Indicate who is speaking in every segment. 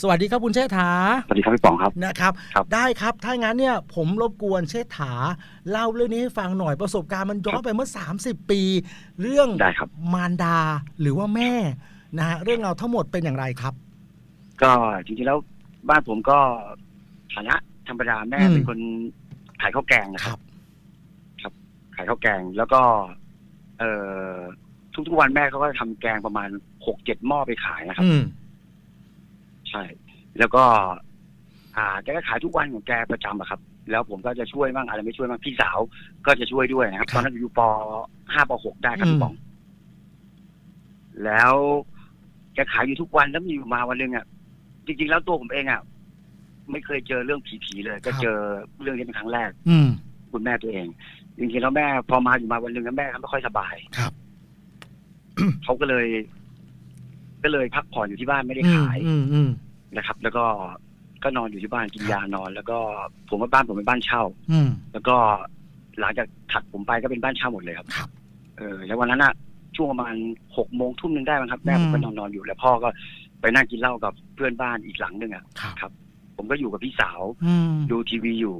Speaker 1: สวัสดีครับคุณเชษฐา
Speaker 2: สวัสดีครับพี่ป๋องครับ
Speaker 1: นะครับ
Speaker 2: ครับ
Speaker 1: ได้ครับ ถ้างั้นเนี่ยผมรบกวนเชษฐา เล่าเรื่องนี้ให้ฟังหน่อยประสบการณ์มันย้อนไปเมื่อ 30 ปี เรื่อง
Speaker 2: ได้ครับ
Speaker 1: มารดาหรือว่าแม่นะฮะเรื่องราวทั้งหมดเป็นอย่างไรครับ
Speaker 2: ก็จริงๆแล้วบ้านผมก็ฐานะธรรมดาแม่
Speaker 1: อืม
Speaker 2: เป็นคนขายข้าวแกงนะ
Speaker 1: ค
Speaker 2: ค
Speaker 1: รั
Speaker 2: รับบขายข้าวแกงแล้วก็ เอ่อทุกๆวันแม่เขาก็ทำแกงประมาณหกเจ็ดหม้อไปขายนะครับ
Speaker 1: อืม
Speaker 2: ใช่ แล้วก็ อ่าแกก็ขายทุกวันของแกประจำอะครับ แล้วผมก็จะช่วยบ้างอะไรไม่ช่วยบ้างพี่สาวก็จะช่วยด้วยนะครับ
Speaker 1: ครับ
Speaker 2: ตอนนั้นอยู่ปห้าปหกได้ครับ
Speaker 1: อืม
Speaker 2: พี่ป๋อง แล้วแกขายอยู่ทุกวันแล้วมีอยู่มาวันหนึ่งอะจริงๆแล้วตัวผมเองอะไม่เคยเจอเรื่องผีๆเลย ก็เจอเรื่องนี้เป็นครั้งแรก
Speaker 1: อืม
Speaker 2: คุณแม่ตัวเองจริงๆแล้วแม่พอมาอยู่มาวันหนึ่งแล้วแม่เขาไม่ค่อยสบาย
Speaker 1: ครับ
Speaker 2: เขาก็เลย ก็เลยพักผ่อนอยู่ที่บ้านไม่ได้
Speaker 1: อืม
Speaker 2: ขาย
Speaker 1: อืมอืม
Speaker 2: นะครับ แล้วก็ก็นอนอยู่ที่บ้านกินยานอน แล้วก็ผมว่าบ้านผมเป็นบ้านเช่า
Speaker 1: อืม
Speaker 2: แล้วก็หลังจากถัดผมไปก็เป็นบ้านเช่าหมดเลยครับ
Speaker 1: ครับ
Speaker 2: เออ แล้ววันนั้นอะช่วงประมาณหกโมงทุ่มหนึ่งได้มั้งครับแม่ผม
Speaker 1: อืม
Speaker 2: ก็นอนนอนอยู่แล้วพ่อก็ไปนั่งกินเหล้ากับเพื่อนบ้านอีกหลังหนึ่งอะ
Speaker 1: ครับ
Speaker 2: ครับผมก็อยู่กับพี่สาว
Speaker 1: อืม
Speaker 2: ดูทีวีอยู่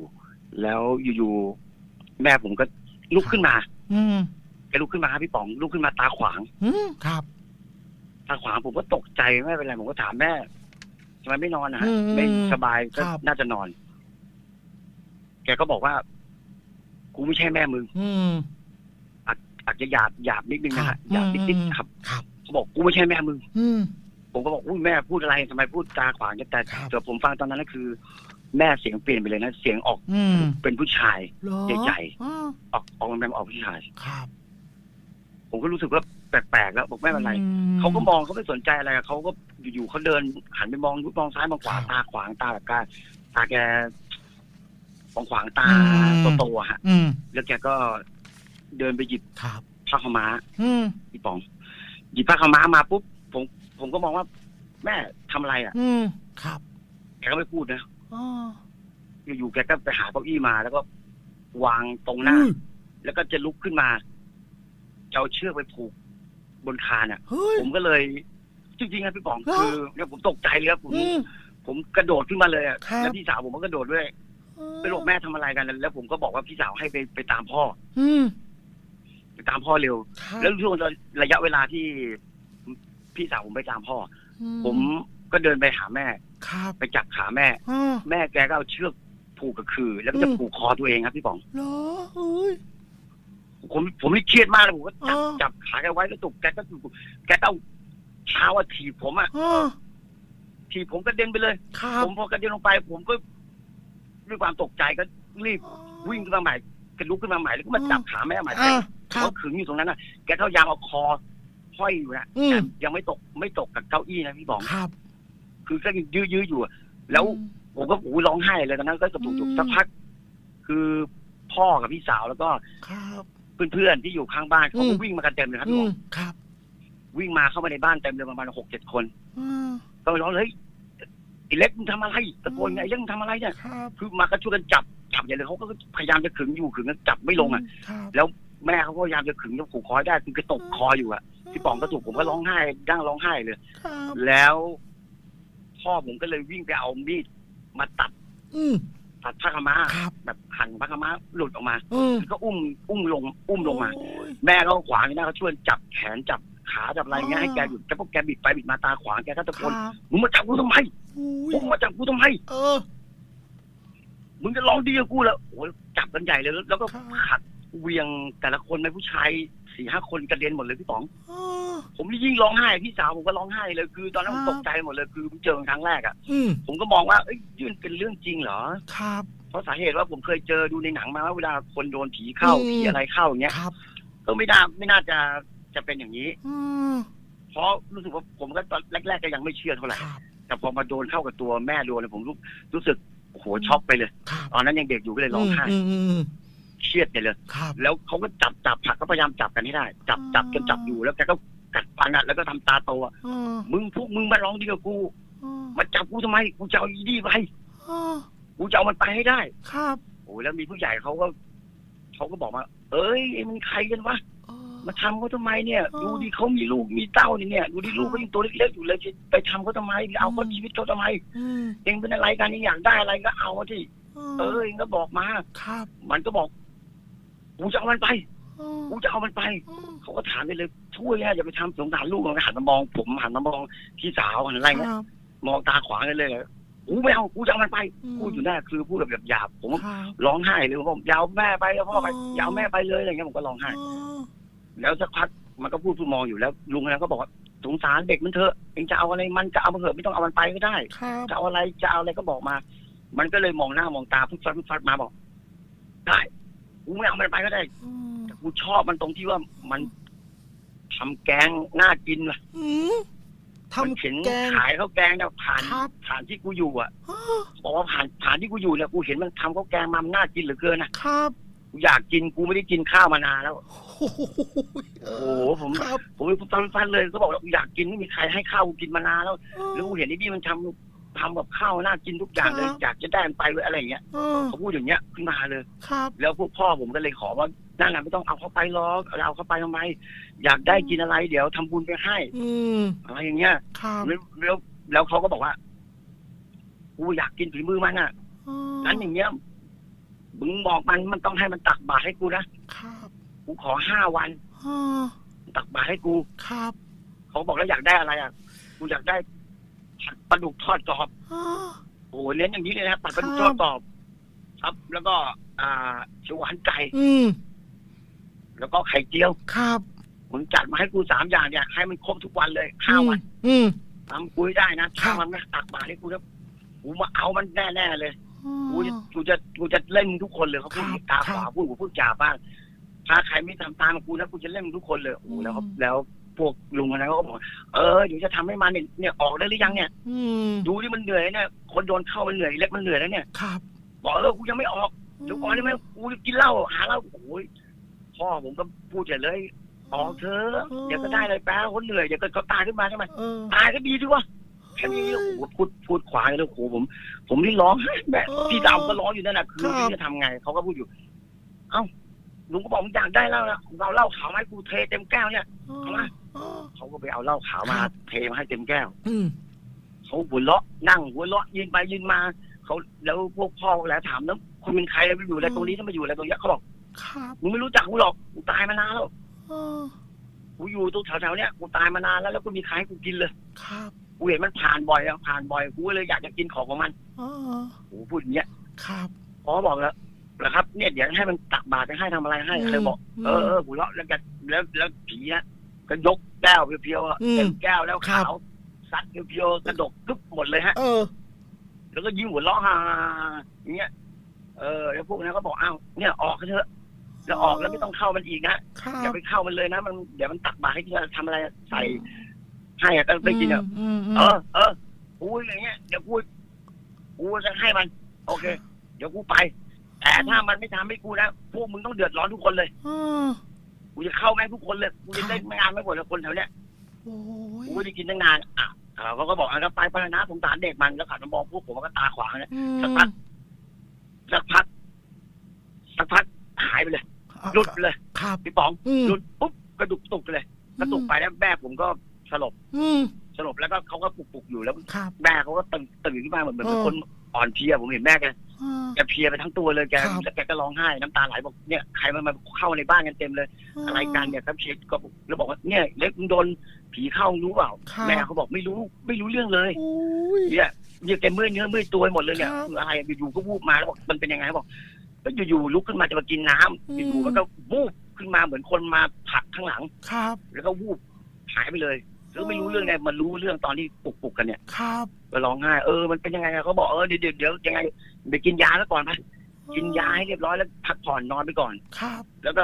Speaker 2: แล้วอยู่ๆแม่ผมก็ลุกขึ้นมา
Speaker 1: อืม
Speaker 2: แกลุกขึ้นมาครับพี่ป๋องลุกขึ้นมาตาขวาง
Speaker 1: อืมครับ
Speaker 2: ตาขวางผมก็ตกใจไม่เป็นไรผมก็ถามแม่ทำไมไม่นอนนะฮะ
Speaker 1: อืม
Speaker 2: ไม่สบายก็
Speaker 1: ครับ
Speaker 2: น่าจะนอน แกก็บอกว่า กูไม่ใช่แม่มึง
Speaker 1: อืม
Speaker 2: อาจจะหยาบหยาบนิดนึงนะ
Speaker 1: ครั
Speaker 2: ฮะ
Speaker 1: บ
Speaker 2: หยาบนิด
Speaker 1: อืม
Speaker 2: ๆครับ
Speaker 1: ครับ
Speaker 2: เขาบอกกูไม่ใช่แม่มึง
Speaker 1: อืม
Speaker 2: ผมก็บอกอุ้ยแม่พูดอะไรทำไมพูดตาขวางจังแต่
Speaker 1: ครับ
Speaker 2: แต่ผมฟังตอนนั้นก็คือ แม่เสียงเปลี่ยนไปเลยนะเสียงออก
Speaker 1: อืม
Speaker 2: เป็นผู้ชาย
Speaker 1: เหรอ
Speaker 2: ใหญ่
Speaker 1: อ่า
Speaker 2: ออกออกมาแบบออกผู้ชาย
Speaker 1: ครับ
Speaker 2: ผมก็รู้สึกว่า แปลกๆแล้วบอกไม่เป็นไร
Speaker 1: อื
Speaker 2: เขาก็มองเขาไม่สนใจอะไรเขาก็อยู่ๆเขาเดินหันไปมองมองซ้ายมองขวา
Speaker 1: ครับ
Speaker 2: ตาขวางตาแบบกาตาแกขวางขวางๆตา
Speaker 1: อืม
Speaker 2: โตๆอะฮะ
Speaker 1: อืม
Speaker 2: แล้วแกก็เดินไปหยิบ
Speaker 1: ครับ
Speaker 2: ผ้าขาวม้า
Speaker 1: อืม
Speaker 2: พี่ป๋อง หยิบผ้าขาวม้ามาปุ๊บผมผมก็มองว่า แม่ทำอะไรอะ
Speaker 1: อืมครับ
Speaker 2: แกก็ไม่พูดนะ
Speaker 1: อ๋อ
Speaker 2: อยู่ๆแกก็ไปหาเก้าอี้มา แล้วก็วางตรงหน้า
Speaker 1: อุ้ย
Speaker 2: แล้วก็จะลุกขึ้นมาจะเอาเชือกไปผูก บนคานอะ
Speaker 1: เฮ้ย
Speaker 2: ผมก็เลย จริงๆนะพี่ป๋อง
Speaker 1: เหรอ
Speaker 2: คือเนี่ยผมตกใจเลยครับผม
Speaker 1: อืม
Speaker 2: ผมกระโดดขึ้นมาเลยอะ
Speaker 1: ครับ
Speaker 2: แล้วพี่สาวผมก็กระโดดด้วยไปบอกแม่ทำอะไรกัน แล้วผมก็บอกว่าพี่สาวให้ไปไปตามพ่อ
Speaker 1: อืม
Speaker 2: ไปตามพ่อเร็ว
Speaker 1: ครับ
Speaker 2: แล้วช่วงระยะเวลาที่ พี่สาวผมไปตามพ่อ
Speaker 1: อื
Speaker 2: อผมก็เดินไปหาแม่
Speaker 1: ครับ
Speaker 2: ไปจับขาแม่
Speaker 1: อ่า
Speaker 2: แม่แกก็เอาเชือกผูกกับคือ แล้วก็จะ
Speaker 1: อืม
Speaker 2: ผูกคอตัวเองครับพี่ป๋อง
Speaker 1: เหรอเฮ้ย
Speaker 2: ผมผมนี่เครียดมากเลยผมก็จับ
Speaker 1: อ๋อ
Speaker 2: จับขาแกไว้แล้วตุกแกก็ตุกแกก็เอาเท้าอะถีบผมอะ
Speaker 1: อ่า
Speaker 2: ถีบผมก็เด็นไปเลย
Speaker 1: ครับ
Speaker 2: ผมพอกระเด็นลงไป ผมก็ด้วยความตกใจก็รีบวิ่งขึ้นมาใหม่กระลุกขึ้นมาใหม่แล้วก็มาจับขาแม่ใหม่
Speaker 1: อ่าครั
Speaker 2: เขา
Speaker 1: บ
Speaker 2: ขึงอยู่ตรงนั้นนะแกก็พยายามเอาคอห้อยอยู่นะ
Speaker 1: อืม
Speaker 2: แต่ยังไม่ตกไม่ตกกับเก้าอี้นะพี่บอง
Speaker 1: ครับ
Speaker 2: คือก็ยังยื้อยื้ออยู่อะแล้วผมก็โอ้ยร้องไห้เลยตอนนั้นก็กระตุก
Speaker 1: อืม
Speaker 2: ๆสักพัก คือพ่อกับพี่สาวแล้วก็
Speaker 1: ครับ
Speaker 2: เพื่อนๆที่อยู่ข้างบ้านเขา
Speaker 1: อื
Speaker 2: ก็
Speaker 1: ม
Speaker 2: วิ่งมากันเต็มเลยครับ
Speaker 1: อื
Speaker 2: พี่บอ
Speaker 1: ม
Speaker 2: ง
Speaker 1: ครับ
Speaker 2: วิ่งมาเข้ามาในบ้านเต็มเลยประมาณหกเจ็ดคน
Speaker 1: อ่า
Speaker 2: ก็ไปร้องเลยเฮ้ยไอ้เล็กมึงทำอะไรตะโกนไงไอ้เล็กมึงทำอะไรเนี่ย
Speaker 1: ครับ
Speaker 2: คือมาก็ช่วยกันจับจับอย่างเลยเขาก็พยายามจะขึงอยู่ขึงกันจับไม่ลงอะ
Speaker 1: ครับ
Speaker 2: แล้วแม่เขาก็พยายามจะขึงจะผูกคอให้ได้คือกระตกคออยู่อะพี่ป๋องก็ถูกผมก็ร้องไห้ดั้งร้องไห้เลย
Speaker 1: ครับ
Speaker 2: แล้วพ่อผมก็เลยวิ่งไปเอามีดมาตัด
Speaker 1: อืม
Speaker 2: ตัดผ้าขาวม้า
Speaker 1: ครับ
Speaker 2: แบบหั่นผ้าขาวม้าหลุดออกมา
Speaker 1: อืม
Speaker 2: แล้วก็อุ้มอุ้มลง อุ้มลงมา
Speaker 1: โอ้ย
Speaker 2: แม่ก็ขวางอยู่หน้าเขาช่วยจับแขนจับขาจับอะไรเงี้ย
Speaker 1: อ๋อ
Speaker 2: ให้แกหยุดแกพวกแกบิดไปบิดมาตาขวางแกก็ตะ
Speaker 1: ค
Speaker 2: โก
Speaker 1: รั
Speaker 2: น
Speaker 1: บ
Speaker 2: มึงมาจับกูทำไม
Speaker 1: อุ้ย
Speaker 2: มึงมาจับกูทำไม
Speaker 1: เออ
Speaker 2: มึงจะร้องดีกับกูแล้วโอ้ยจับกันใหญ่เลยแล้วแล้วก็
Speaker 1: ครับ
Speaker 2: ขัดเหวียงแต่ละคนเป็นผู้ชายสี่ห้าคนกระเด็นหมดเลยพี่ป๋อง
Speaker 1: เออ
Speaker 2: ผมนี่ยิ่งร้องไห้พี่สาวผมก็ร้องไห้เลยคือ ตอนนั้นผม
Speaker 1: ครับ
Speaker 2: ตกใจหมดเลยคือเจอครั้งแรกอะ
Speaker 1: อืม
Speaker 2: ผมก็มองว่าเอ้ยนี่มันเป็นเรื่องจริงเหรอ
Speaker 1: ครับ
Speaker 2: เพราะสาเหตุว่าผมเคยเจอดูในหนังมาว่าเวลาคนโดนผีเข้า
Speaker 1: อืม
Speaker 2: ผีอะไรเข้าอย่างเงี้ย
Speaker 1: ครับ
Speaker 2: ก็ไม่น่าไม่น่าจะจะเป็นอย่างนี้
Speaker 1: อืม
Speaker 2: เพราะรู้สึกว่าผมก็ตอนแรกๆก็ยังไม่เชื่อเท่าไหร่
Speaker 1: ครับ
Speaker 2: แต่พอมาโดนเข้ากับตัวแม่โดนเลยผมรู้รู้สึกโอ้โหช็อกไปเลย
Speaker 1: ครับ
Speaker 2: ตอนนั้นยังเด็กอยู่ก็เลยร้องไห้
Speaker 1: อืมอืมอืม
Speaker 2: เครียดไปเลย
Speaker 1: ครับ
Speaker 2: แล้วเขาก็จับจับผลักก็พยายามจับกันให้ได้ จับจับจนจับอยู่แล้วแกก็ กัดฟันอะแล้วก็ทำตาโตอะ
Speaker 1: เออ
Speaker 2: มึงพวกมึงมาร้องดีกับกู
Speaker 1: เออ
Speaker 2: มาจับกูทำไมกูจะเอาอีดีไป
Speaker 1: เออ
Speaker 2: กูจะเอามันไปให้ได้
Speaker 1: ครับ
Speaker 2: โอ้ยแล้วมีผู้ใหญ่เขาก็เขาก็บอกว่าเอ้ยมันใครกันวะ
Speaker 1: เออ
Speaker 2: มมาทำเขาทำไมเนี่ย
Speaker 1: อ๋อ
Speaker 2: ดูดิเขามีลูกมีเต้าเนี่ยดูดิลูกเขายังตัวเล็กๆอยู่เลยจะไปทำเขาทำไมเอาเขา
Speaker 1: อืม
Speaker 2: ชีวิตเขาทำไม
Speaker 1: อืม
Speaker 2: เองเป็นอะไรกันเองอยากได้อะไรก็เอามาที่เออเองก็บอกมา
Speaker 1: ครับ
Speaker 2: มันก็บอกกูจะเอามันไป
Speaker 1: อืม
Speaker 2: กูจะเอามันไป
Speaker 1: อืม
Speaker 2: เขาก็ถามไปเลยช่วยนะอย่าไปทำสงสารลูกมันก็หันมามอง ผมหันมามองพี่สาวหันอะไร
Speaker 1: ค
Speaker 2: เงี้ย
Speaker 1: รับ
Speaker 2: มองตาขวางกันเลยกูไม่เอากูจะเอามันไป
Speaker 1: อืม
Speaker 2: พูดอยู่หน้าคือพูดแบบหยาบๆผม
Speaker 1: ครับ
Speaker 2: ร้องไห้เลยผมบอกอยาวแม่ไปแล้วพ่อไป
Speaker 1: อ๋อ
Speaker 2: อยาวแม่ไปเลยอะไรเงี้ยผมก็ร้องไห้
Speaker 1: อ๋อ
Speaker 2: แล้วสักพักมันก็พูดพูดมองอยู่แล้ว ลุงคนนั้นก็บอกว่าสงสารเด็กมันเถอะเองจะเอาอะไรมันก็เอามาเถอะไม่ต้องเอามันไปก็ได้
Speaker 1: ครับ
Speaker 2: จะเอาอะไรจะเอาอะไรก็บอกมา มันก็เลยมองหน้ามองตาพุดฟัดพุดฟัดมาบอก ได้ กูไม่เอามันไปก็ได้
Speaker 1: อืม
Speaker 2: แต่กูชอบมันตรงที่ว่ามันทำแกงน่ากินว่ะ
Speaker 1: อืม
Speaker 2: มันเห็น
Speaker 1: ทำแกง
Speaker 2: ขายข้าวแกงเนี่ยผ่าน
Speaker 1: ครับ
Speaker 2: ผ่านที่กูอยู่อะ
Speaker 1: อ้อ
Speaker 2: บอกว่าผ่านผ่านที่กูอยู่เนี่ยกูเห็นมันทำข้าวแกงมามันน่ากินเหลือเกินนะครับกูอยากกินกูไม่ได้กินข้าวมานานแล้ว
Speaker 1: โอ้โห
Speaker 2: โอ้โหผม
Speaker 1: ครับ
Speaker 2: ผมเป็นฟันฟันเลยก็บอกว่าอยากกินไม่มีใครให้ข้าวกูกินมานานแล้ว
Speaker 1: เออ
Speaker 2: แล้วกูเห็นไอ้นี่มันทำ ทำแบบข้าวน่ากินทุกอย่างเลย
Speaker 1: ครับ
Speaker 2: อยากจะได้มันไปเลยอะไรอย่างเงี้ย
Speaker 1: เออ
Speaker 2: เขาพูดอย่างเงี้ยขึ้นมาเลย
Speaker 1: ครับ
Speaker 2: แล้วพวกพ่อผมก็เลยขอว่านั่นแหละไม่ต้องเอาเข้าไปหรอกเอาเข้าไปทำไม อยากได้กินอะไรเดี๋ยวทำบุญไปให้
Speaker 1: อืม
Speaker 2: อะไรอย่างเงี้ย
Speaker 1: ครับ
Speaker 2: แล้วแล้วแล้วเขาก็บอกว่ากูอยากกินฝีมือมันอะ
Speaker 1: อืม
Speaker 2: นั้นอย่างเงี้ยมึงบอกมันมันต้องให้มันตักบาตรให้กูนะครับกูขอห้าวัน
Speaker 1: อ่า
Speaker 2: ตักบาตรให้กู
Speaker 1: ครับ
Speaker 2: เขาบอกแล้วอยากได้อะไรอะกูอยากได้ ผัดปลาดุกทอดกรอบ
Speaker 1: อ่า
Speaker 2: โอ้โหเน้นอย่างนี้เลยนะผัดปลาดุก
Speaker 1: ครับ
Speaker 2: ทอดกรอบ ครับ แล้วก็ อ่าเขียวหวานไก่
Speaker 1: อืม
Speaker 2: แล้วก็ไข่เจียว
Speaker 1: ครับ
Speaker 2: มึงจัดมาให้กูสามอย่างเนี่ยให้มันครบทุกวันเลยห้าวัน
Speaker 1: อืม
Speaker 2: ทำกูให้ได้นะ
Speaker 1: ครั
Speaker 2: ถ้า
Speaker 1: บ
Speaker 2: มันไม่ตักบาตรให้กูนะกูมาเอามันแน่ๆเลย
Speaker 1: อืม
Speaker 2: กูจะกูจะกูจะเล่นมึงทุกคนเลยเขาพูด
Speaker 1: ครับ
Speaker 2: ตาข
Speaker 1: ครั
Speaker 2: วา
Speaker 1: บ
Speaker 2: พูดกูพูดจาบ้างถ้าใครไม่ทำตามกูนะกูจะเล่นมึงทุกคนเลยโอ้โหแล้วเขา
Speaker 1: อืม
Speaker 2: แล้ว พวกลุงคนนั้นเขาก็บอกเออเดี๋ยวจะทำให้มันเนี่ยเนี่ยออกได้หรือยังเนี่ย
Speaker 1: อืม
Speaker 2: ดูที่มันเหนื่อยเนี่ยคนโดนเข้ามันเหนื่อยเล็กมันเหนื่อยแล้วเนี่ย
Speaker 1: ครับ
Speaker 2: บอกเออกูยังไม่ออกเดี๋ยวก่อนได้ไหมกูจะกินเหล้าหาเหล้าโอ้ยพ่อผมก็พูดเฉยเลยออกเถอะเดี๋ยวก็ได้เลยแป๊บคนเหนื่อยเดี๋ยวก็เขาตายขึ้นมาใช่ไหม
Speaker 1: เออ
Speaker 2: ตายก็ดีดีวะแค่นี้โอ้โหพูดพูดขวางเลยโอ้โหผม ผมนี่ร้องไห้แบบ
Speaker 1: เออ
Speaker 2: พี่ดาวก็ร้องอยู่นั่นแหละคือ
Speaker 1: ครับ
Speaker 2: พี่จะทำไงเขาก็พูดอยู่ เอ้าลุงก็บอกมึงอยากได้เหล้านะเราเหล้าขาวมาให้กูเทเต็มแก้วเนี่ยเอามา
Speaker 1: อ๋อ
Speaker 2: เขาก็ไปเอาเหล้าขาวมา
Speaker 1: ครับ
Speaker 2: เทมาให้เต็มแก้ว
Speaker 1: อืม
Speaker 2: เขาหัวเราะนั่งหัวเราะยืนไปยืนมาเขาแล้วพวกพ่อแล้วถามแล้วคุณเป็นใครไปอยู่อะไรตรงนี้ทำไมอยู่อะไรตรงเนี้ยเขาบอก
Speaker 1: ครับ
Speaker 2: มึงไม่รู้จักกูหรอกกูตายมานานแล้ว
Speaker 1: เออ
Speaker 2: กูอยู่ตรงแถวๆเนี้ยกูตายมานานแล้วแล้วก็มีใครให้กูกินเลย
Speaker 1: ครับ
Speaker 2: กูเห็นมันผ่านบ่อยอะผ่านบ่อยกูก็เลยอยากจะกินของของมัน
Speaker 1: อ๋อ
Speaker 2: โอ้พูดอย่างเงี้ย
Speaker 1: ครับ
Speaker 2: พ่อบอกแล้วนะครับ เนี่ยเดี๋ยวให้มันตักบาตรจะให้ทำอะไรให้เลยบอก
Speaker 1: ม
Speaker 2: เออเออหัวเราะแล้วกันแล้วแล้วผีนะก็ยก แก้วเพียวๆอะ
Speaker 1: อืม
Speaker 2: เต็มแก้วแล้ว
Speaker 1: ครั
Speaker 2: ขา
Speaker 1: บ
Speaker 2: วซัดเพียวๆกระดกกึ๊บหมดเลยฮะ
Speaker 1: เออ
Speaker 2: แล้วก็ยิ้มหัวเราะฮ่าอย่างเงี้ย เออแล้วพวกนั้นก็บอกอ้าวเนี่ยออกกันเถอะแล้วออกแล้วไม่ต้องเข้ามันอีกนะ
Speaker 1: ครั
Speaker 2: อย่า
Speaker 1: บ
Speaker 2: ไปเข้ามันเลยนะ มันเดี๋ยวมันตักบาตรให้กินทำอะไรใส่ให้อะก็ไปกินอะ
Speaker 1: อืมอืม
Speaker 2: เออเออกูอย่างเงี้ยเดี๋ยวกูกูจะให้มัน โอเค เดี๋ยวกูไป แต่ถ้ามันไม่ทำให้กูนะพวกมึงต้องเดือดร้อนทุกคนเลย
Speaker 1: เออ
Speaker 2: กูจะเข้าแม่งทุกคนเลยกูจะเล่นไม่งานไม่หมดเลยคนแถวเนี้ย
Speaker 1: โอ้ย
Speaker 2: กูไม่ได้กินตั้งนานอะอ่าเขาก็บอกอะก็ไปไปนะสงสารเด็กมันแล้วขันมามองพวกผมก็ตาขวางนะ
Speaker 1: อืม
Speaker 2: สักพักสักพักสักพักหายไปเลยหลุดไปเลย
Speaker 1: ครับ
Speaker 2: พี่ป๋อง
Speaker 1: อืม
Speaker 2: หลุดปุ๊บกระดุกตุกไปเลยกระตุกไปแล้วแม่ผมก็สลบ
Speaker 1: อืม
Speaker 2: สลบแล้วก็เขาก็ปลุกปลุกๆอยู่แล้ว
Speaker 1: ครับ
Speaker 2: แม่เขาก็ตื่นตื่นขึ้นมาเหมือนเหมือนเป็น
Speaker 1: เออ
Speaker 2: คน อ่อนเพลียผมเห็นแม่แก
Speaker 1: เออ
Speaker 2: แกเพลียไปทั้งตัวเลยแก
Speaker 1: ครับ
Speaker 2: แล้วแกก็ร้องไห้น้ำตาไหลบอกเนี่ยใครมันมาเข้าในบ้านกันเต็มเลย อะไรกันเนี่ยครับเช็คก็แล้วบอกว่าเนี่ยเล็กมึงโดนผีเข้ารู้เปล่า
Speaker 1: ครับ
Speaker 2: แม่เขาบอกไม่รู้ไม่รู้เรื่องเลย
Speaker 1: โอ้ย
Speaker 2: เนี่ยเนี่ยแกเมื่อยเนื้อเมื่อยตัวหมดเลยเนี่ย
Speaker 1: ครับ
Speaker 2: คืออะไรอยู่ๆก็วูบมาแล้วบอกมันเป็นยังไงบอกก็อยู่ๆลุกขึ้นมาจะมากินน้ำ
Speaker 1: อืม
Speaker 2: อยู่ๆมันก็วูบขึ้นมาเหมือนคนมาผลักข้างหลัง
Speaker 1: ครับ
Speaker 2: แล้วก็วูบหายไปเลย แล้วไม่รู้เรื่องไงมันรู้เรื่องตอนที่ปลุกๆกันเนี่ย
Speaker 1: ครับ
Speaker 2: ก็ร้องไห้เออมันเป็นยังไงอะเขาบอกเออเดี๋ยวเดี๋ยวเดี๋ยวยังไงไปกินยาแล้วก่อนไปกินยาให้เรียบร้อยแล้วพักผ่อนนอนไปก่อน
Speaker 1: ครับ
Speaker 2: แล้วก็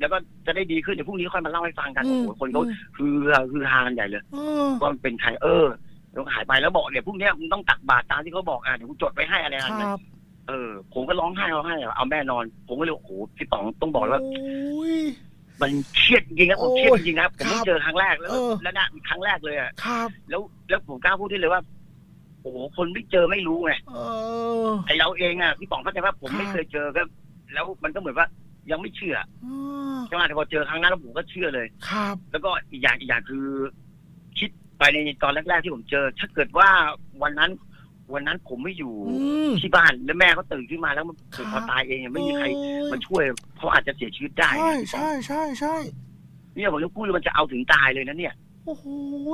Speaker 2: แล้วก็จะได้ดีขึ้นเดี๋ยวพรุ่งนี้ค่อยมาเล่าให้ฟังกันโอ้โหคนเขา
Speaker 1: อืม
Speaker 2: คือคือฮากันใหญ่เลย
Speaker 1: เออ
Speaker 2: ว่ามันเป็นใครเออแล้วก็หายไปแล้วบอกเนี่ยพรุ่งเนี้ยมึงต้องตักบาตรตามที่เขาบอกอะเดี๋ยวกูจดไว้ให้อะไร
Speaker 1: ค
Speaker 2: อะไร
Speaker 1: รับ
Speaker 2: เออ ผมก็ร้องไห้ร้องไห้เอาแม่นอน ผมก็เลยโอ้โหพี่ป๋องต้องบอกเลยว่า
Speaker 1: โอ้ย
Speaker 2: มันเครียดจริงนะผม
Speaker 1: โอ้ย
Speaker 2: เครียดจริงนะผม
Speaker 1: ครับ
Speaker 2: เพิ่งเจอครั้งแรกแล้ว
Speaker 1: เออ
Speaker 2: แล้วนะครั้งแรกเลยอะ
Speaker 1: ครับ
Speaker 2: แล้วแล้วผมกล้าพูดได้เลยว่าโอ้โหคนไม่เจอไม่รู้ไง
Speaker 1: เออ
Speaker 2: ไอเราเองอะพี่ป๋องเข้าใจว่าผม
Speaker 1: ครับ
Speaker 2: ไม่เคยเจอก็แล้วมันก็เหมือนว่ายังไม่เชื่อ
Speaker 1: อ๋อ
Speaker 2: ใช่ไหมแต่พอเจอครั้งนั้นแล้วผมก็เชื่อเลย
Speaker 1: ครับ
Speaker 2: แล้วก็อีกอย่างอีกอย่างคือ คิดไปในตอนแรกๆที่ผมเจอ ถ้าเกิดว่าวันนั้น วันนั้นผมไม่อยู่
Speaker 1: อืม
Speaker 2: ที่บ้านแล้วแม่เขาตื่นขึ้นมาแล้วมันผูกคอตายเองเนี่ยไม่มีใคร
Speaker 1: โอ้ย
Speaker 2: มาช่วยเขาอาจจะเสียชีวิตได้
Speaker 1: ใช่ใช่ใช่ใช่
Speaker 2: เนี่ยผมจะพูดเลยมันจะเอาถึงตายเลยนะเนี่ย
Speaker 1: โอ้โห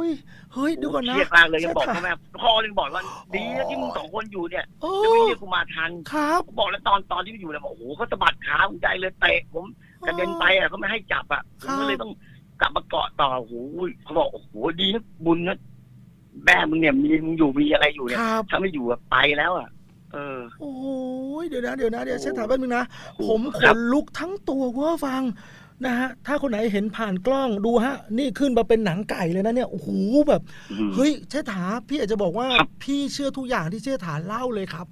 Speaker 1: ยเฮ้ยเดูก่อนนะ
Speaker 2: เครียดมากเลยยังบอก
Speaker 1: ใช่
Speaker 2: พ่อ
Speaker 1: ค่ะ
Speaker 2: แม่พ่อเลยบอกว่าดีนะที่มึงสองคนอยู่เนี่ย
Speaker 1: โอ้
Speaker 2: จะไม่เรียกกูมาทัน
Speaker 1: ครับ
Speaker 2: บอกแล้วตอนตอนที่อยู่เนี่ยบอกโอ้โหเขาสะบัดขาผมใจเลยเตะผมกระเด็นไปอะเขาไม่ให้จับอะผมก็เลยต้องกลับมาเกาะต่อโอ้โหเขาบอกโอ้โหดีนะบุญนะ แม่มึงเนี่ยมีมึงอยู่มีอะไรอยู่เนี่ย
Speaker 1: ครับ
Speaker 2: ถ้าไม่อยู่อะไปแล้วอะ เออ
Speaker 1: โอ้ยเดี๋ยวนะเดี๋ยวนะเดี๋ยวเช็ดถามแป๊บนึงนะ
Speaker 2: โอ้
Speaker 1: ผมข
Speaker 2: ครับ
Speaker 1: นลุกทั้งตัวคุณผู้ฟังนะฮะถ้าคนไหนเห็นผ่านกล้องดูฮะ นี่ขึ้นมาเป็นหนังไก่เลยนะเนี่ยโอ้โหแบบ
Speaker 2: อืม
Speaker 1: เฮ้ยเชษฐาพี่อาจจะบอกว่า
Speaker 2: ครับ
Speaker 1: พี่เชื่อทุกอย่างที่เชษฐาเล่าเลยครับ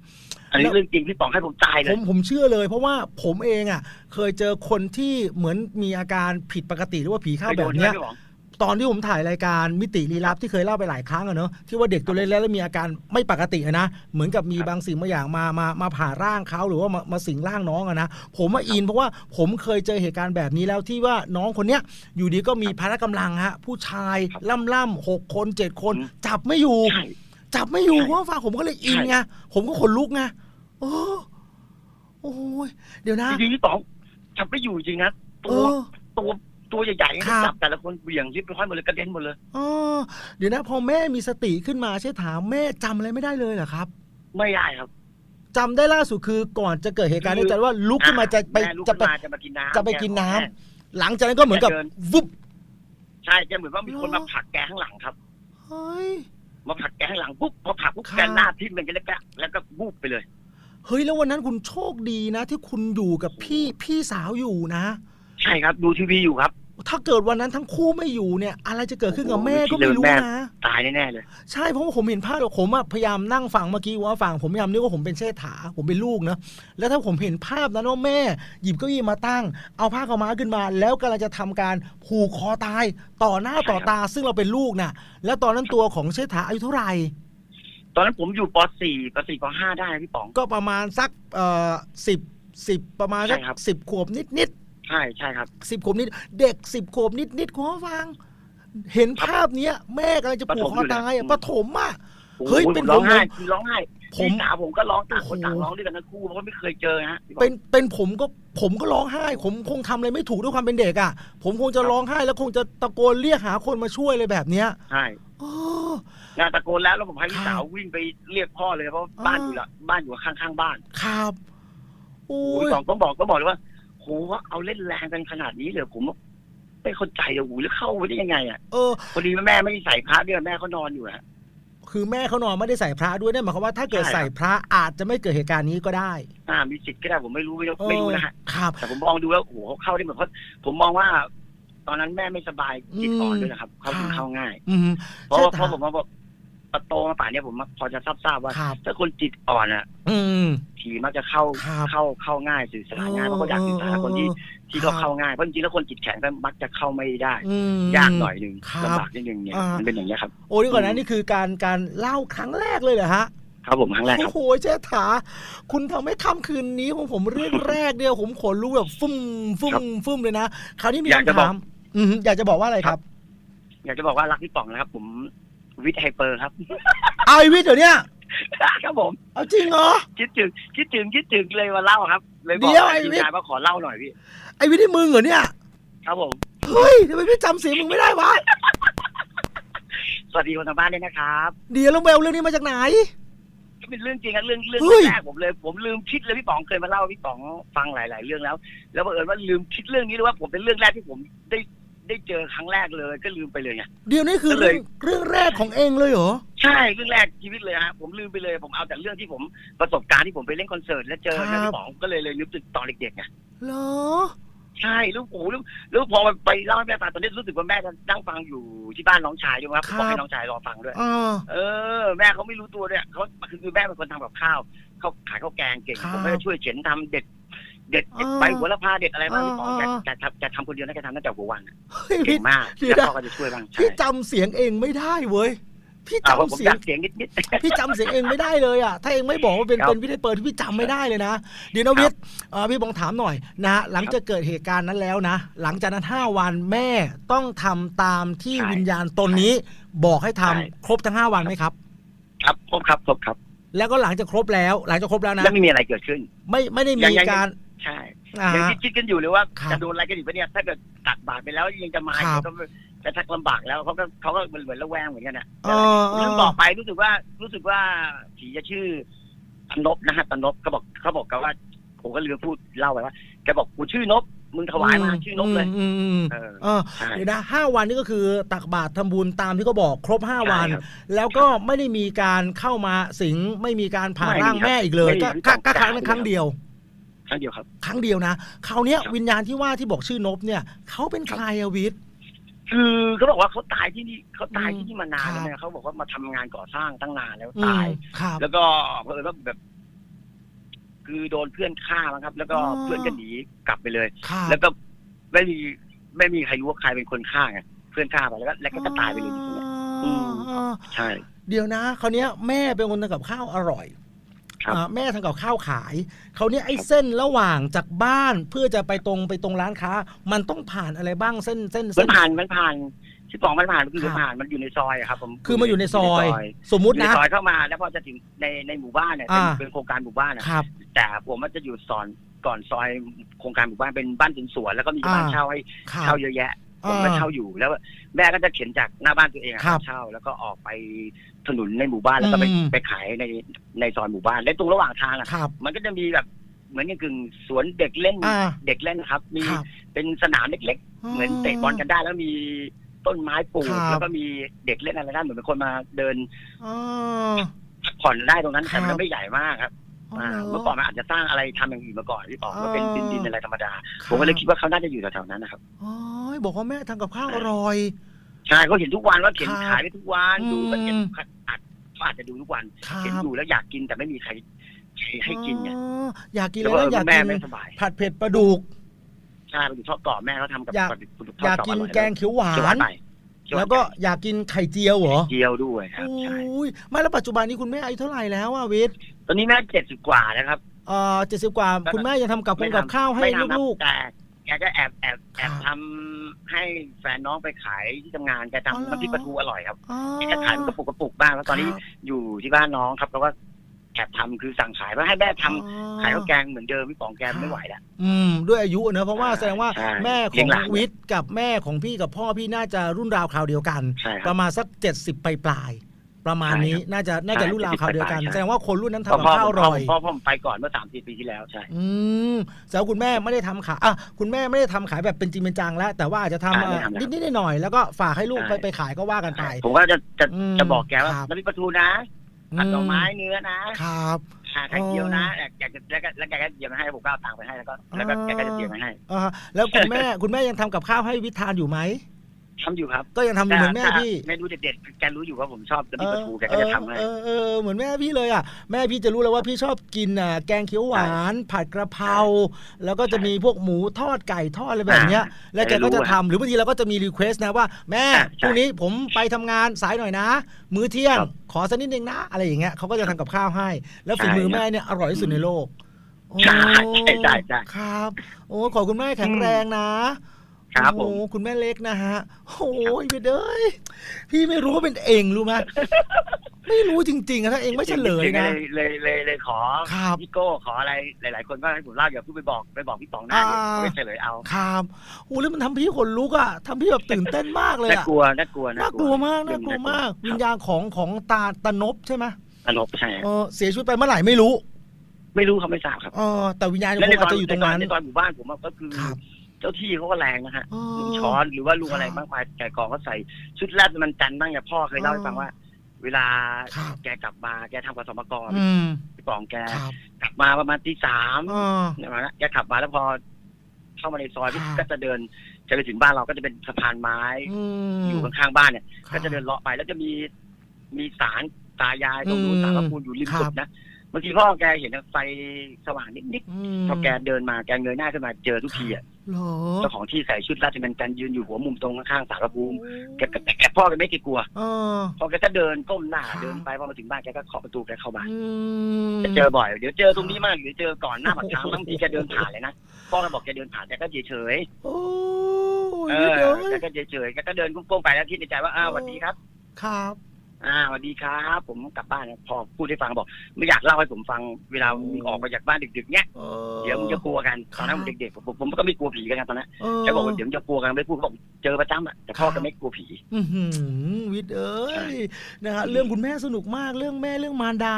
Speaker 2: อันนี้เรื่องจริงพี่ป๋องให้ผมตายเล
Speaker 1: ผ
Speaker 2: ย
Speaker 1: มผมเชื่อเลย เพราะว่าผมเองอะ เคยเจอคนที่เหมือนมีอาการผิดปกติหรือว่าผีเข้า
Speaker 2: เคย
Speaker 1: แบ
Speaker 2: โด
Speaker 1: บ
Speaker 2: นไหม
Speaker 1: เนี้ย
Speaker 2: พี่ป๋อง
Speaker 1: ตอนที่ผมถ่ายรายการมิติลี้ลับที่เคยเล่าไปหลายครั้งอะเนอะที่ว่าเด็กตัวเล็กๆแล้วมีอาการไม่ปกติอะนะเหมือนกับมี
Speaker 2: ครับ
Speaker 1: บางสิ่งบางอย่างมามามาผ่าร่างเขาหรือว่ามามาสิงร่างน้องอะนะผมว่าอินเพราะว่าผมเคยเจอเหตุการณ์แบบนี้แล้วที่ว่าน้องคนเนี้ยอยู่ดีก็มีพละกำลังฮะผู้ชาย
Speaker 2: ครับ
Speaker 1: ล่ำล่ำหกคนเจ็ดคน
Speaker 2: อืม
Speaker 1: จับไม่อยู่
Speaker 2: ใช่
Speaker 1: จับไม่อยู่
Speaker 2: ใช่
Speaker 1: เพราะว่าฟังผมก็เลยอิน
Speaker 2: ใช่
Speaker 1: ไงผมก็ขนลุกไงโอ้โอ้ยเดี๋ยวนะ
Speaker 2: จริงๆพี่ป๋องจับไม่อยู่จริงนะ
Speaker 1: เอ
Speaker 2: ตัว
Speaker 1: อ
Speaker 2: ตัว ตัวใหญ่ๆ
Speaker 1: ครับ
Speaker 2: จับแต่ละคนเหวี่ยงริบร้อยหมดเลยกระเด็นหมดเลย
Speaker 1: อ๋อเดี๋ยวนะพอแม่มีสติขึ้นมาใช่ถามแม่จำอะไรไม่ได้เลยเหรอครับ
Speaker 2: ไม่ได้ครับ
Speaker 1: จำได้ล่าสุดคือก่อนจะเกิดเหตุการณ์นี้จะว่าลุกขึ้นมาจะไป
Speaker 2: แม่ลุก
Speaker 1: จะ
Speaker 2: ขึ้น
Speaker 1: ไป
Speaker 2: มาจะมากินน้ำ
Speaker 1: จะไปกินน้ำ
Speaker 2: แม่
Speaker 1: หลังจากนั้นก็เหมือนกับ
Speaker 2: แกเดิน
Speaker 1: วุบ
Speaker 2: ใช่แกเหมือนว่ามีคน
Speaker 1: เหรอ
Speaker 2: มาผลักแกข้างหลังครับ
Speaker 1: เฮ้ย
Speaker 2: มาผลักแกข้างหลังปุ๊บพอผลักปุ๊บ
Speaker 1: ครับ
Speaker 2: แกหน้าทิ่มเป็นกันแล้วก็แล้วก็บูบไปเลย
Speaker 1: เฮ้ยแล้ววันนั้นคุณโชคดีนะ ที่คุณอยู่กับพี่พี่สาวอยู่นะ
Speaker 2: ใช่ครับ ดูทีวีอยู่ครับ
Speaker 1: ถ้าเกิดวันนั้นทั้งคู่ไม่อยู่เนี่ย อะไรจะเกิดขึ้นกับ
Speaker 2: โอ้โห
Speaker 1: แม่ก็ไม่รู้
Speaker 2: แม่
Speaker 1: นะ
Speaker 2: ตายแน่ๆเลย
Speaker 1: ใช่เพราะว่าผมเห็นภาพแล้วผมอะพยายามนั่งฟังเมื่อกี้ว่าฟังผมพยายามนึกว่าผมเป็นเชษฐาผมเป็นลูกนะแล้วถ้าผมเห็นภาพนั้นว่าแม่ หยิบเก้าอี้มาตั้ง เอาผ้าขาวม้าขึ้นมา แล้วกำลังจะทำการผูกคอตายต่อหน้าต่อตาซึ่งเราเป็นลูกน่ะ แล้วตอนนั้นตัวของเชษฐาอายุเท่าไหร่
Speaker 2: ตอนนั้นผมอยู่ป .4 ป .4 ป .5 ได้พี่ป๋อง
Speaker 1: ก็ประมาณสักเอ่อสิบสิบประมาณสัก
Speaker 2: ใช่ครับ
Speaker 1: สิบขวบนิดนิด
Speaker 2: ใช่ใช่ครับ
Speaker 1: สิบขวบนิดเด็กสิบขวบนิดนิดคุณผู้ฟัง เห็นภาพเนี้ย แม่กำลังจะผูกคอตายอะป
Speaker 2: ป
Speaker 1: ฐ
Speaker 2: ฐ
Speaker 1: มอะ
Speaker 2: โอ้โห
Speaker 1: เฮ้ยเป็น
Speaker 2: ร้องไห้
Speaker 1: ผม
Speaker 2: คือร้องไห้
Speaker 1: ผม
Speaker 2: พี่สาวผมก็ร้องต่างคน
Speaker 1: โอ้โห
Speaker 2: ต่างร้องด้วยกันทั้งคู่เพราะว่าไม่เคยเจอฮะพี่ป๋อง
Speaker 1: เป็นเป็นผมก็ผมก็ร้องไห้ ผมคงทำอะไรไม่ถูกด้วยความเป็นเด็กอะ ผมคงจะร้องไห้แล้วคงจะตะโกนเรียกหาคนมาช่วยเลยแบบเนี้ย
Speaker 2: ใช่
Speaker 1: โอ้
Speaker 2: งานตะโกนแล้วแล้วผมให้พี่
Speaker 1: ครับ
Speaker 2: สาววิ่งไปเรียกพ่อเลยเพราะว่าบ้านอยู่ละบ้านอยู่ข้างๆบ้าน
Speaker 1: ครับโอ้
Speaker 2: โอ้ย
Speaker 1: ย
Speaker 2: สองก็บอกก็บอกเลยว่า โหว่าเอาเล่นแรงกันขนาดนี้เลยผมไม่เข้าใจเลยโอ้โหแล้วเข้าไปได้ยังไงอะ
Speaker 1: เออ
Speaker 2: พอดีแม่ไม่ได้ใส่พระด้วยแม่เขานอนอยู่อะ
Speaker 1: คือแม่เขานอนไม่ได้ใส่พระด้วยนั่นหมายความว่าถ้าเกิด
Speaker 2: ใช่ครับ
Speaker 1: ใส่พระอาจจะไม่เกิดเหตุการณ์นี้ก็ได้
Speaker 2: อ่ามีสิทธิ์ก็ได้ผมไม่รู้ไม่รู้
Speaker 1: เออ
Speaker 2: ไม่รู้นะฮะ
Speaker 1: ครับ
Speaker 2: แต่ผมมองดูแล้วโอ้โหเขาเข้าได้เหมือนเพราะผมมองว่า ตอนนั้นแม่ไม่สบายจิตอ่อนด้วยนะครับ เขาถึงเข้าง่าย
Speaker 1: อืม
Speaker 2: เพราะว่า
Speaker 1: ใช่
Speaker 2: เพราะผมว่าบอกปะโตมาป่านเนี้ยผมพอจะทราบทราบว่า
Speaker 1: ครับ
Speaker 2: ถ้าคนจิตอ่อนอะ
Speaker 1: อืม
Speaker 2: ผีมักจะเข้า
Speaker 1: ครับ
Speaker 2: เข้าเข้าง่ายสื่อสารง่ายเพราะเขาอยากสื่อสารกับคนที่ที่เขาเข้าง่ายเพราะจริงๆแล้วคนจิตแข็งก็มักจะเข้าไม่ได้
Speaker 1: อืม
Speaker 2: ยากหน่อยหนึ่ง
Speaker 1: ครับ
Speaker 2: ลำบากนิดนึงเนี่ย
Speaker 1: อ่ามั
Speaker 2: มันเป็นอย่างนี้ยครับ
Speaker 1: โอ้ดีกว่านั้นนี่คือการการเล่าครั้งแรกเลยเหรอฮะ
Speaker 2: ครับผมครั้งแรกครับ
Speaker 1: โอ้โหเจ๊ถาคุณทำให้ค่ำคืนนี้ของผมเรื่องแรกเดียวผมขนลุกแบบฟึ่มฟึ่ม
Speaker 2: ครับ
Speaker 1: ฟึ่มเลยนะคราวนี้มี
Speaker 2: อยากจะ
Speaker 1: คำ
Speaker 2: บอก
Speaker 1: ถามอืมอยากจะบอกว่าอะไรครับ
Speaker 2: อยากจะบอกว่ารักพี่ป๋องนะครับ ผมวิทย์ไฮเปอร์ครับ
Speaker 1: เอาไอวิทย์เดี๋ยวเนี้ย
Speaker 2: ครับผม
Speaker 1: เอาจริงเหรอ
Speaker 2: คิดถึงคิดถึงคิดถึงเลยมาเล่าครับ เลยบอก
Speaker 1: เดี๋ยว
Speaker 2: กับ
Speaker 1: ไอ้
Speaker 2: ทีม
Speaker 1: วิทย์
Speaker 2: งานว่าขอเล่าหน่อยพี่
Speaker 1: ไอวิทย์ที่มึงเหรอเนี่ย
Speaker 2: ครับผม
Speaker 1: เฮ้ยทำไมพี่จำเสียงมึงไม่ได้วะ
Speaker 2: สวัสดีคนทางบ้านด้วยนะครับ
Speaker 1: เดี๋ยวแล้วแววเรื่องนี้มาจากไหน
Speaker 2: ก็เป็นเรื่องจริงครับเรื่องเรื่อง
Speaker 1: เฮ้ย
Speaker 2: แรกผมเลย ผมลืมคิดเลยพี่ป๋องเคยมาเล่าให้พี่ป๋องฟังหลาย ๆ เรื่องแล้ว แล้วบังเอิญว่าลืมคิดเรื่องนี้เลยว่าผมเป็นเรื่องแรกที่ผมได้ ได้เจอครั้งแรกเลยก็ลืมไปเลยไง
Speaker 1: เดี๋ยวนี้คือ
Speaker 2: ก็เล
Speaker 1: เรื่อยงเรื่องแรกของเองเลยเหรอ
Speaker 2: ใช่เรื่องแรกชีวิตเลยฮะผมลืมไปเลยผมเอาแต่เรื่องที่ผมประสบการณ์ที่ผมไปเล่นคอนเสิร์ตแล้วเจอ
Speaker 1: ครับ
Speaker 2: พี่ป๋องก็เลยเลยนึกถึงตอนเด็กๆไง
Speaker 1: เหรอ
Speaker 2: ใช่แล้วโอ้โหแล้วแล้วพอไปเล่าให้แม่ฟังตอนนี้รู้สึกว่าแม่นั่งฟังอยู่ที่บ้านน้องชายด้วยครับ
Speaker 1: ครับ
Speaker 2: บอกให้น้องชายรอฟังด้วย
Speaker 1: อ่า
Speaker 2: เออ แม่เขาไม่รู้ตัวด้วยเขาคือคือแม่เป็นคนทำกับข้าวเขาขายข้าวแกงเก่ง
Speaker 1: ครับ
Speaker 2: ผมก็จะช่วยเข็นทำเด็ด เด็ดเด็ด
Speaker 1: อ่า
Speaker 2: ใบหัวละพาเด็ดอะไรบ้างพี่ป๋อง
Speaker 1: อ่า
Speaker 2: จะจะทำจะทำคนเดียวนะแกทำตั้งแต่หัววันอะ
Speaker 1: เฮ้ย
Speaker 2: เก่
Speaker 1: พี่
Speaker 2: งมาก
Speaker 1: เดี๋ยว
Speaker 2: แล้ว
Speaker 1: นะ
Speaker 2: พ่อก็จะช่วยบ้างใช่
Speaker 1: พี่จำเสียงเองไม่ได้เว้ยพี่
Speaker 2: อ่าผม
Speaker 1: จำเสีย
Speaker 2: ดั
Speaker 1: ง
Speaker 2: ดเสียงนิดนิด
Speaker 1: พี่จำเสียงเองไม่ได้เลยอะถ้าเองไม่บอกว่าเป็น
Speaker 2: ครับ
Speaker 1: เป็นวิทย์เปิดพี่จำไม่ได้เลยนะเดี๋ยวนะวิทย์เอ่อพี่บองถามหน่อยนะฮะหลังจากเกิดเหตุการณ์นั้นแล้วนะหลังจากนั้นห้าวันแม่ต้องทำตามที่
Speaker 2: ใช่
Speaker 1: วิญญาณตนนี้บอกให้ทำ
Speaker 2: ใช่
Speaker 1: ครบทั้งห้าวันไหมครับ
Speaker 2: ครับครบครับครบครับ
Speaker 1: แล้วก็หลังจากครบแล้ว หลังจากครบแล้วนะ
Speaker 2: แล้วไม่มีอะไรเกิดขึ้น
Speaker 1: ไม่ไม่ได้
Speaker 2: ยั
Speaker 1: มี
Speaker 2: งยัง
Speaker 1: การ
Speaker 2: ใช่
Speaker 1: อ่า
Speaker 2: ยัง
Speaker 1: ฮะ
Speaker 2: คิดคิดกันอยู่เลยว่า
Speaker 1: ครับ
Speaker 2: จะโดนอะไรกันอีกปะเนี่ยถ้าเกิดตักบาตรไปแล้วยังจะมา
Speaker 1: ครับ
Speaker 2: ก็จะทักลำบากแล้วเขาก็เขาก็เหมือนเหมือนระแวงเหมือนกันอะ
Speaker 1: เออเอ
Speaker 2: เรื่
Speaker 1: อ
Speaker 2: องต่อไปรู้สึกว่ารู้สึกว่าผีจะชื่อตนบนะฮะตนบเขาบอกเขาบอกกันว่าผมก็ลืมพูดเล่าไปว่าแกบอกกูชื่อนบมึงถวายมาชื่อนบเลย
Speaker 1: อืมอืม
Speaker 2: เออ
Speaker 1: เออ
Speaker 2: ใช่
Speaker 1: เดี๋ยวนะห้าวันนี่ก็คือตักบาตรทำบุญตามที่เขาบอกครบห้าวัน
Speaker 2: ใช่ครับ
Speaker 1: แล้วก็ไม่ได้มีการเข้ามาสิงไม่มีการผ่า
Speaker 2: ไม่มี
Speaker 1: ร่าง
Speaker 2: ครับ
Speaker 1: แม่อีกเลย
Speaker 2: ไม่มี
Speaker 1: ก็
Speaker 2: ครับ
Speaker 1: ก็ก็ครั้ง
Speaker 2: ไม่
Speaker 1: นั้น
Speaker 2: มี
Speaker 1: ครั้งเดียว
Speaker 2: ครั้งเดียวครับ
Speaker 1: ครั้งเดียวนะคราวเนี้ย
Speaker 2: ครับ
Speaker 1: วิญญาณที่ว่าที่บอกชื่อนบเนี่ยเขาเป็น
Speaker 2: ครับ
Speaker 1: ใครอะวิทย์
Speaker 2: คือเขาบอกว่าเขาตายที่นี่เขาตาย
Speaker 1: อืม
Speaker 2: ที่นี่มานานแล้ว
Speaker 1: ครับ
Speaker 2: เนี่ยเขาบอกว่ามาทำงานก่อสร้างตั้งนานแล้ว
Speaker 1: อืม
Speaker 2: ตาย
Speaker 1: ครับ
Speaker 2: แล้วก็เพิ่ว่าแบบ คือโดนเพื่อนฆ่ามั้งครับ แล้วก็
Speaker 1: อ๋อ
Speaker 2: เพื่อนก็หนีกลับไปเลย
Speaker 1: ครับ
Speaker 2: แล้วก็ไม่มีไม่มีใครรู้ว่าใครเป็นคนฆ่าไงเพื่อนฆ่าไปแล้วก็แล้วก็ก็ตายไปเลยทีเนี้ยอืม
Speaker 1: อ๋อ
Speaker 2: ใช่
Speaker 1: เดี๋ยวนะคราวเนี้ยแม่เป็นคนทำกับข้าวอร่อย
Speaker 2: ครับ
Speaker 1: อ่า แม่ทำกับข้าวขายเขาวเนี้ยไอ้เส้นระหว่างจากบ้านเพื่อจะไปตรงไปตรงร้านค้า มันต้องผ่านอะไรบ้างเส้นเส้น
Speaker 2: มั
Speaker 1: เส้
Speaker 2: น
Speaker 1: น
Speaker 2: ผ่านมันผ่านที่บอกมันผ่านมันคือ
Speaker 1: ครับ
Speaker 2: มันผ่านมันอยู่ในซอยอะครับผม
Speaker 1: คือมาอยู่ในซอย สมมุติ
Speaker 2: อยู่ใน
Speaker 1: นะ
Speaker 2: ซอยเข้ามาแล้วพอจะถึงในในหมู่บ้านเนี่ยเป็น
Speaker 1: อ่า
Speaker 2: เป็นโครงการหมู่บ้านอะ
Speaker 1: ครับ
Speaker 2: แต่ผมมันจะอยู่สอนก่อนซอยโครงการหมู่บ้านเป็นบ้านสวนๆแล้วก็มีบ้าน
Speaker 1: อ่า
Speaker 2: เช่าให้
Speaker 1: ครับ
Speaker 2: เช่าเยอะแยะ ผมก็
Speaker 1: อ่า
Speaker 2: เช่าอยู่แล้ว แม่ก็จะเข็นจากหน้าบ้านตัวเองอะ
Speaker 1: ครับ
Speaker 2: เช่า แล้วก็ออกไปถนนในหมู่บ้านแล้วก็ไป
Speaker 1: อืม
Speaker 2: ไปขายในในซอยหมู่บ้านและตรงระหว่างทางอะ
Speaker 1: ครับ
Speaker 2: มันก็จะมีแบบเหมือนกึ่งๆสวนเด็กเล่น
Speaker 1: อ่า
Speaker 2: เด็กเล่นนะครับ มี
Speaker 1: ครับ
Speaker 2: เป็นสนามเล็กๆ เหมือนเตะบอลกันได้แล้วมีต้นไม้ปลูก
Speaker 1: ครับ
Speaker 2: แล้วก็มีเด็กเล่นอะไรได้เหมือนเป็นคนมาเดิน
Speaker 1: อ๋อ
Speaker 2: พักผ่อนได้ตรงนั้น
Speaker 1: ครั
Speaker 2: แต่
Speaker 1: บ
Speaker 2: มันไม่ใหญ่มากครับ
Speaker 1: อ๋อ
Speaker 2: อ่า
Speaker 1: เหรอ
Speaker 2: เมื่อก่อนมันอาจจะสร้างอะไรทำอย่างอื่นมาก่อนพี่ป๋องมันเป็น
Speaker 1: อ๋อ
Speaker 2: ดินดินๆอะไรธรรมดา
Speaker 1: รับ
Speaker 2: ผมก็เลยคิดว่าเขาน่าจะอยู่แถวๆนั้นนะครับ
Speaker 1: อ๋อบอกว่าแม่ทำกับข้าวอร่อย
Speaker 2: ใช่เขาเห็นทุกวันว่าเข็น
Speaker 1: ครับ
Speaker 2: ขายไปทุกวัน
Speaker 1: อืม
Speaker 2: ดูมันเห็นอาจเขาอาจจะดูทุกวัน
Speaker 1: ครั
Speaker 2: เห็น
Speaker 1: บ
Speaker 2: ดูแล้วอยากกินแต่ไม่มีใครใครให้กินไง
Speaker 1: อ๋ออยากกิน
Speaker 2: แล้
Speaker 1: แล้วว
Speaker 2: ก็
Speaker 1: อยาก
Speaker 2: แม่
Speaker 1: กิน
Speaker 2: ไม่สบาย
Speaker 1: ผัดเผ็ดปลาดุก
Speaker 2: ใช่ไปดูทอดกรอบแม่เขาทำกับ
Speaker 1: อยาก
Speaker 2: ปลาดุท
Speaker 1: อยาก
Speaker 2: ดรบ
Speaker 1: กิน
Speaker 2: ร่
Speaker 1: แกงเขียวหวา
Speaker 2: เขียวหวานนไปเขียวหา
Speaker 1: แล้
Speaker 2: น
Speaker 1: วก็อยากกินไข่เจียวเหรอ
Speaker 2: เจียวด้วยครับใช่
Speaker 1: โอ้ยไม่แล้วปัจจุบันนี้คุณแม่อายุเท่าไหร่แล้วอะวิทย์
Speaker 2: ต อนนี้แม่เจ็ดสิบกว่านะครับ
Speaker 1: เอ่อเจ็ดสิบกว่า คุณแม่ยังทำกับคงกับข้าวให้
Speaker 2: ไม่ทำครับ
Speaker 1: ลูก
Speaker 2: แต่แกก็แอบแอบแอบ
Speaker 1: ครับ
Speaker 2: ทำให้แฟนน้องไปขายที่ทำงานแก
Speaker 1: อ๋อเหรอ
Speaker 2: ทำน้ำพริกปลาทูอร่อยครับ
Speaker 1: ๆอ๋อ
Speaker 2: แกขายเป็นกระปุกกระปุกบ้างแล้วตอนนี้
Speaker 1: ครับ
Speaker 2: อยู่ที่บ้านน้องครับแล้วก็แอบทำคือสั่งขายเพื่อให้แม่ทำ
Speaker 1: อ๋อ
Speaker 2: ขายข้าวแกงเหมือนเดิมพี่ป๋องแกไม่ไหวแล้ว
Speaker 1: อืม ด้วยอายุเนอะเพราะว่า
Speaker 2: ใช่
Speaker 1: แสดงว่า
Speaker 2: ใช่
Speaker 1: แม่ข
Speaker 2: เลี้
Speaker 1: อยง
Speaker 2: งหลาน
Speaker 1: วิทย์กับแม่ของพี่กับพ่อพี่น่าจะรุ่นราวคราวเดียวกัน
Speaker 2: ใช่ค
Speaker 1: ป
Speaker 2: รับ
Speaker 1: ระมาณสักเจ็ดสิบปลายปลายๆ ประมาณนี้
Speaker 2: ใช่ครับ
Speaker 1: น่าจะน่าจะ
Speaker 2: ใช่
Speaker 1: รุ่นราวคราวเดียวกัน
Speaker 2: 70ปลายๆ
Speaker 1: แสดงว่าคนรุ่นนั้น
Speaker 2: เพราะ
Speaker 1: ทำกับ
Speaker 2: พ่อ
Speaker 1: ข้าวอ
Speaker 2: พ่อ
Speaker 1: ร่อย
Speaker 2: พ่อผมไปก่อนเมื่อสามสี่ปีที่แล้วใช่
Speaker 1: อืมแสดงว่าคุณแม่ไม่ได้ทำขายอะคุณแม่ไม่ได้ทำขายแบบเป็นจริงเป็นจังแล้ว แต่ว่าอาจจะทำ
Speaker 2: ใช่ไม่ทำแล้ว
Speaker 1: นิดนิดๆหน่อยๆแล้วก็ฝากให้ลูก
Speaker 2: ใช่
Speaker 1: ไปไปขายก็ว่ากันไป
Speaker 2: ผมก็จะจะ
Speaker 1: อืม
Speaker 2: จะบอกแกว่า
Speaker 1: ครับ
Speaker 2: น้ำพริกปลาทูนะผัดดอกไม้เนื้อนะครับอ่าไข่เจียวนะอยากอยากจะแล้วก็แล้วแกก็เตรียมมาให้ผมก็เอาตังค์ไปให้แล้วก็แล้วก็
Speaker 1: อ๋อ
Speaker 2: แกก็จะเตรียมมาให้
Speaker 1: อ่าแล้วคุณแม่คุณแม่ยังทำกับข้าวให้วิทย์ทานอยู่ไหม
Speaker 2: ทำอยู่ครับ
Speaker 1: ก็ยังทำอยู่เหมือนแม่พี่
Speaker 2: เมนูเด็ดๆแกรู้อยู่ว่าผมชอบน้ำพริกปลาทูแกก็จะทำให้
Speaker 1: เออเออเออเหมือนแม่พี่เลยอะแม่พี่จะรู้แล้วว่าพี่ชอบกินอะแกงเขียวหวานผัดกระเพราแล้วก็จะมีพวกหมูทอดไก่ทอดอะไรแบบเนี้ย แล้วแกก็จะทำหรือบางทีเราก็จะมีรีเควสต์นะว่าแม่
Speaker 2: อ่า
Speaker 1: พ
Speaker 2: ใช่
Speaker 1: รุ่งนี้ผมไปทำงานสายหน่อยนะ มื้อเที่ยง
Speaker 2: ครับ
Speaker 1: ขอสักนิดนึงนะ อะไรอย่างเงี้ยเขาก็จะทำกับข้าวให้ แล้วฝี
Speaker 2: ใช่
Speaker 1: มือแม่เนี่ยอร่อยที่สุดในโลกโอ้
Speaker 2: ใช่ใช่ใช่ใช่
Speaker 1: ครับ โอ้ขอคุณแม่แข็งแรงนะ ครับ
Speaker 2: ผม
Speaker 1: โอ้คุณแม่เล็กนะฮะโอ้ยพี่เด้ยพี่ไม่รู้ว่าเป็นเองรู้ไหมไม่รู้จริงๆอะถ้าเองไม่เฉลยนะ
Speaker 2: เลยเลยเลยเลยขอ
Speaker 1: ครับ
Speaker 2: พี่โก้ขออะไรหลาย ๆ คนก็ให้ผมเล่าอย่าเพิ่งไปบอกไปบอกพี่ป๋องนะ
Speaker 1: อ่า
Speaker 2: เดี๋ยวเขาไปเฉลยเอา
Speaker 1: ครับโอ้แล้วมันทำพี่ขนลุกอะทำพี่แบบตื่นเต้นมากเลย
Speaker 2: น่า
Speaker 1: อะ
Speaker 2: กลัวน่ากลัว
Speaker 1: น่ากลัวมากน่ากลัวมาก วิญญาณของของตาตานบใช่ไหม
Speaker 2: สนบใช่
Speaker 1: เออเสียชีวิตไปเมื่อไหร่ไม่รู้
Speaker 2: ไม่รู้เขาไม่ทราบครับ
Speaker 1: เออแต่วิญญาณยัง
Speaker 2: และ
Speaker 1: ค
Speaker 2: ใน
Speaker 1: ง
Speaker 2: ต
Speaker 1: อา
Speaker 2: อ
Speaker 1: จ
Speaker 2: น
Speaker 1: จะอยู่ตรงนั้น
Speaker 2: ในตอนหมู่บ้านผมอะก็คือ
Speaker 1: ครับ
Speaker 2: เจ้าที่เขาก็แรงนะฮะ
Speaker 1: เออ
Speaker 2: ลุงช้อนหรือว่าลุงอะไร
Speaker 1: ครับ
Speaker 2: มากมายไก่กองก็ใส่ชุดแรกมันจันทร์บ้างอย่างพ่อเคยเล่าให้ฟังว่า เวลา
Speaker 1: ครับ
Speaker 2: แกกลับมาแกทำกับสมกร
Speaker 1: อืม
Speaker 2: พี่ป๋องแก
Speaker 1: ครับ
Speaker 2: กลับมาประมาณตีสาม
Speaker 1: เออ
Speaker 2: เนี่ยมาแล้วแกขับมาแล้วพอ เข้ามาในซอย
Speaker 1: ครับ
Speaker 2: ก็จะเดินจะไปถึงบ้านเราก็จะเป็นสะพานไม้
Speaker 1: อืม
Speaker 2: อยู่ข้างๆบ้านเนี่ย
Speaker 1: ครับ
Speaker 2: ก็จะเดินเลาะไปแล้วจะมีมีศาลตายายตรงนู้น
Speaker 1: อืม
Speaker 2: ศาลพระภูมิอยู่ริม
Speaker 1: ครับ
Speaker 2: สุดนะ บางทีพ่อแกเห็นไฟสว่างนิด
Speaker 1: อื
Speaker 2: ๆ
Speaker 1: ม
Speaker 2: พอแกเดินมาแกเงยหน้าขึ้นมาเจอทุกทีอะ
Speaker 1: เหรอ
Speaker 2: เจ้าของที่ใส่ชุดราชบัณฑิตยืนอยู่หัวมุมตรงข้างๆสารภูมิแกแต่แกพ่อแกไม่เกรงกลัว
Speaker 1: เออ
Speaker 2: พอแกก็เดินก้มหน้า
Speaker 1: ครับ
Speaker 2: เดินไปพอมาถึงบ้านแกก็เคาะประตูแกเข้าบ้าน
Speaker 1: อืม
Speaker 2: จะเจอบ่อยเดี๋ยวเจอตรงนี้มากเดี๋ยวเจอก่อนหน้าปากทางบางทีแกเดินผ่านเลยนะพ่อแกบอกแกเดินผ่านแกก็เฉย
Speaker 1: โอ้
Speaker 2: ๆ
Speaker 1: ย
Speaker 2: เอ
Speaker 1: เดี๋ยว
Speaker 2: อแกก็เฉยๆแกก็เดินก้มๆไปแล้วคิดในใจว่าอ้าวสวัสดีครับ
Speaker 1: ครับ
Speaker 2: อ่าสวัสดีครับ ผมกลับบ้านพอพูดให้ฟังบอก ไม่อยากเล่าให้ผมฟังเวลามึงออกมาจากบ้านดึกๆเนี้ย
Speaker 1: ออ
Speaker 2: เดี๋ยวมึงจะกลัวกันตอนนั้นผมเด็กๆผมผมก็ไม่กลัวผีกันนะตอนนั้น
Speaker 1: เออ
Speaker 2: แกบอกว่าเดี๋ยวมึงจะกลัวกันไม่พูดเขาบอกเจอประจำอะแต่พ่อก็ไม่กลัวผี
Speaker 1: อื้อหือวิทย์เอ้
Speaker 2: ใช่
Speaker 1: ยนะฮะเรื่องคุณแม่สนุกมากเรื่องแม่เรื่องมารดา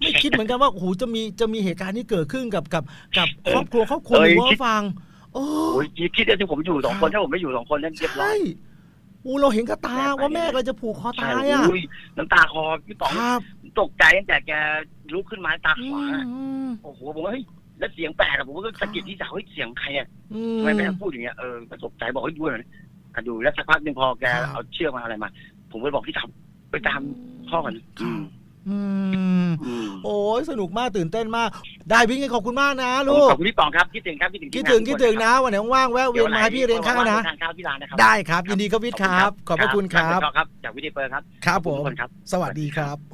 Speaker 1: ไม่คิดเหมือนกันว่าโอ้โหจะมีจะมีเหตุการณ์ที่เกิดขึ้นกับกับกับครอบครัวครอบครัวหนึ่งว่าฟัง โอ้
Speaker 2: โอ้ยคิดเดี๋ยวที่ผมอยู่สองคนถ้าผมไม่อยู่สองคนนั่นเรียบร้อ
Speaker 1: ใช่
Speaker 2: ย
Speaker 1: อูเราเห็นกับตา
Speaker 2: แม่ไป
Speaker 1: ว่าแม่เราจะผูกคอ
Speaker 2: ใช่
Speaker 1: ตายอะ
Speaker 2: อุ้ยน้ำตาคอพี่ป๋อง
Speaker 1: ครับ
Speaker 2: ตกใจตั้งแต่แกลุกขึ้นมาตา
Speaker 1: อื
Speaker 2: ขวาง
Speaker 1: ม
Speaker 2: อะ
Speaker 1: อืม
Speaker 2: โอ้โหผมว่าเฮ้ยแล้วเสียงแปลกอะผมก็สะกิดที่สาวเฮ้ยเสียงใครอะ
Speaker 1: อื
Speaker 2: ทำไมแม่พูดอย่างเงี้ยเออก็ตกใจบอกเฮ้ยด้วยนะอะดูแล้วสักพักหนึ่งพอแก
Speaker 1: ครับ
Speaker 2: เอาเชือกมาอะไรมา ผมก็บอกพี่ทำไปตามพ่อกันอืม
Speaker 1: อืม
Speaker 2: อืม
Speaker 1: โอ้ยสนุกมากตื่นเต้นมาก ได้พี่ไงขอบคุณมากนะลู
Speaker 2: ข
Speaker 1: ก
Speaker 2: อบคุณพี่ป๋องครับคิดถึงครับคิดถึง
Speaker 1: คิด
Speaker 2: ทีม
Speaker 1: ถึง
Speaker 2: งา
Speaker 1: คิดถึง
Speaker 2: ทุก
Speaker 1: นะ
Speaker 2: ค
Speaker 1: วันไหนว่างๆแวะ
Speaker 2: รับ
Speaker 1: เวียนมาให้พี่เรียนข้าวนะ
Speaker 2: ทานข้าวที่ร้านนะครับ
Speaker 1: ได้ครับยินดีครับวิทย์ครับ ขอบพระคุณครับ
Speaker 2: ครับจากวิดีเปอร์ครับ
Speaker 1: ครับผ
Speaker 2: ขอ
Speaker 1: ม
Speaker 2: ณทุกคนครับ
Speaker 1: สวัสดีครับ